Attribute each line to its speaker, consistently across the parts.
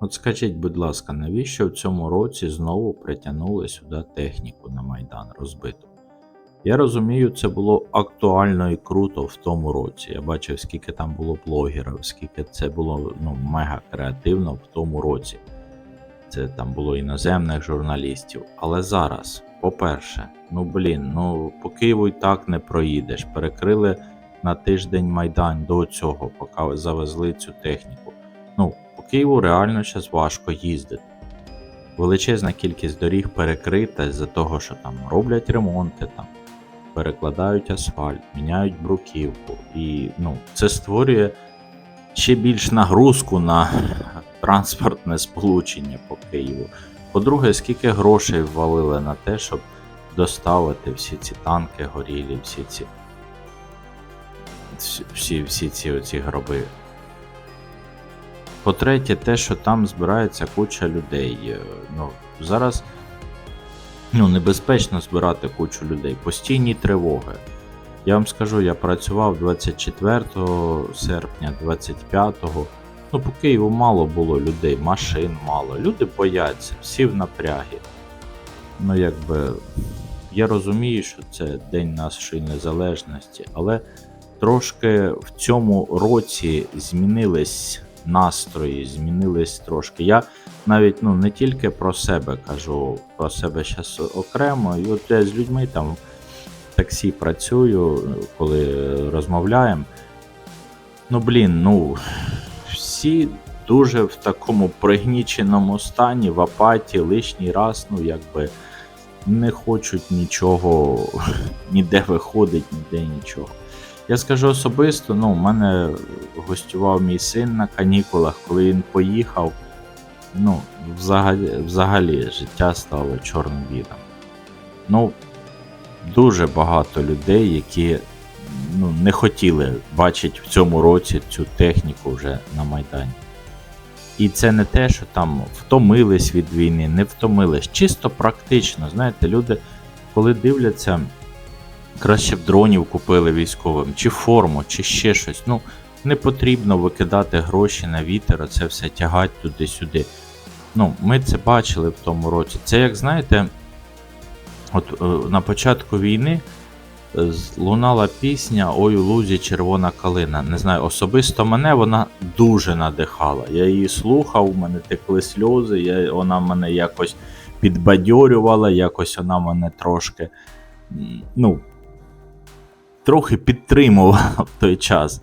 Speaker 1: От скажіть, будь ласка, навіщо в цьому році знову притягнули сюди техніку на Майдан розбиту? Я розумію, це було актуально і круто в тому році. Я бачив, скільки там було блогерів, скільки це було ну, мега креативно в тому році. Це там було іноземних журналістів. Але зараз, по-перше, ну блін, ну по Києву і так не проїдеш. Перекрили на тиждень Майдан до цього, поки завезли цю техніку. Києву реально зараз важко їздити. Величезна кількість доріг перекрита з-за того, що там роблять ремонти, там перекладають асфальт, міняють бруківку. І ну, це створює ще більш нагрузку на транспортне сполучення по Києву. По-друге, скільки грошей ввалили на те, щоб доставити всі ці танки горілі, всі ці всі, всі ці оці гроби. По-третє, те, що там збирається куча людей. Е, Ну, зараз ну, небезпечно збирати кучу людей, постійні тривоги. Я вам скажу, я працював 24 серпня, 25. Ну, по Києву мало було людей, машин мало. Люди бояться, всі в напрягі. Ну, якби я розумію, що це День нашої незалежності, але трошки в цьому році змінились настрої, змінились трошки. Я навіть ну, не тільки про себе кажу, про себе зараз окремо. І от я з людьми там в таксі працюю, коли розмовляємо. Ну, блін, ну всі дуже в такому пригніченому стані, в апатії, лишній раз, ну якби не хочуть нічого, ніде виходить, ніде нічого. Я скажу особисто, ну, у мене гостював мій син на канікулах, коли він поїхав. Ну, взагалі, взагалі життя стало чорно-білим. Ну, дуже багато людей, які ну, не хотіли бачити в цьому році цю техніку вже на Майдані. І це не те, що там втомились від війни, не втомились. Чисто практично. Знаєте, люди, коли дивляться, краще б дронів купили військовим, чи форму, чи ще щось. Ну, не потрібно викидати гроші на вітер, а це все тягати туди-сюди. Ну, ми це бачили в тому році. Це як знаєте, от е, на початку війни е, лунала пісня Ой у лузі червона калина. Не знаю, особисто мене вона дуже надихала. Я її слухав, у мене текли сльози, я, вона мене якось підбадьорювала, якось вона мене трошки. Ну, трохи підтримувала в той час.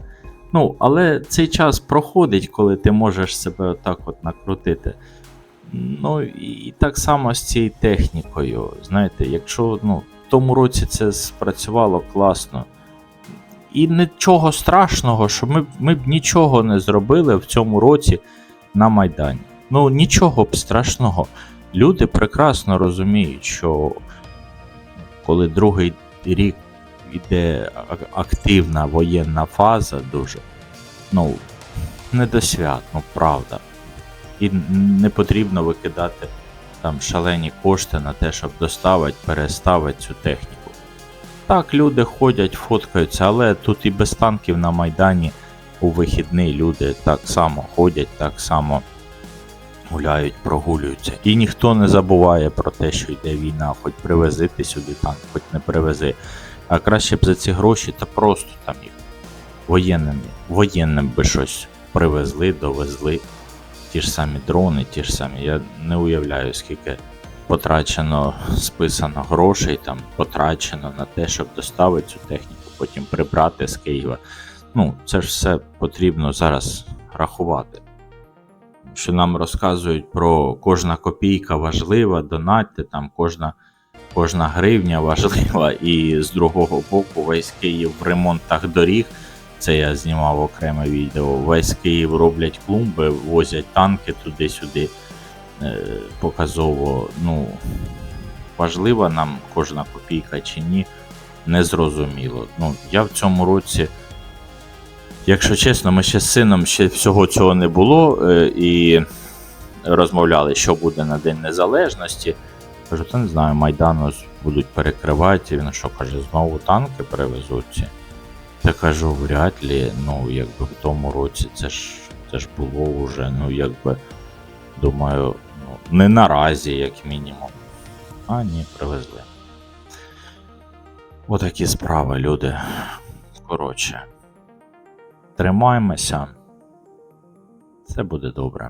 Speaker 1: Ну, але цей час проходить, коли ти можеш себе отак от накрутити. Ну і так само з цією технікою. Знаєте, якщо ну, в тому році це спрацювало класно. І нічого страшного, що ми, ми б нічого не зробили в цьому році на Майдані. Ну, нічого б страшного. Люди прекрасно розуміють, що коли другий рік йде активна воєнна фаза, дуже, ну, не до свят, ну правда. І не потрібно викидати там шалені кошти на те, щоб доставити, переставити цю техніку. Так, люди ходять, фоткаються, але тут і без танків на Майдані у вихідний люди так само ходять, так само гуляють, прогулюються. І ніхто не забуває про те, що йде війна, хоч привези ти сюди танк, хоч не привези. А краще б за ці гроші та просто там їх воєнним, воєнним би щось привезли, довезли. Ті ж самі дрони, ті ж самі. Я не уявляю, скільки потрачено, списано грошей, там потрачено на те, щоб доставити цю техніку, потім прибрати з Києва. Ну, це ж все потрібно зараз рахувати. Що нам розказують про кожна копійка важлива, донатьте, там кожна, кожна гривня важлива, і з другого боку весь Київ в ремонтах доріг. Це я знімав окреме відео. Весь Київ роблять клумби, возять танки туди-сюди. Е, показово. Ну, важлива нам кожна копійка чи ні, незрозуміло. Ну, я в цьому році, якщо чесно, ми ще з сином ще всього цього не було е, і розмовляли, що буде на День Незалежності. Кажу, та не знаю, Майдан будуть перекривати. Він що каже, знову танки перевезуть. Я кажу, вряд ли, ну якби в тому році це ж це ж було вже, ну якби, думаю, ну, не наразі, як мінімум. А ні, привезли. Отакі справи, люди. Коротше. Тримаємося. Це буде добре.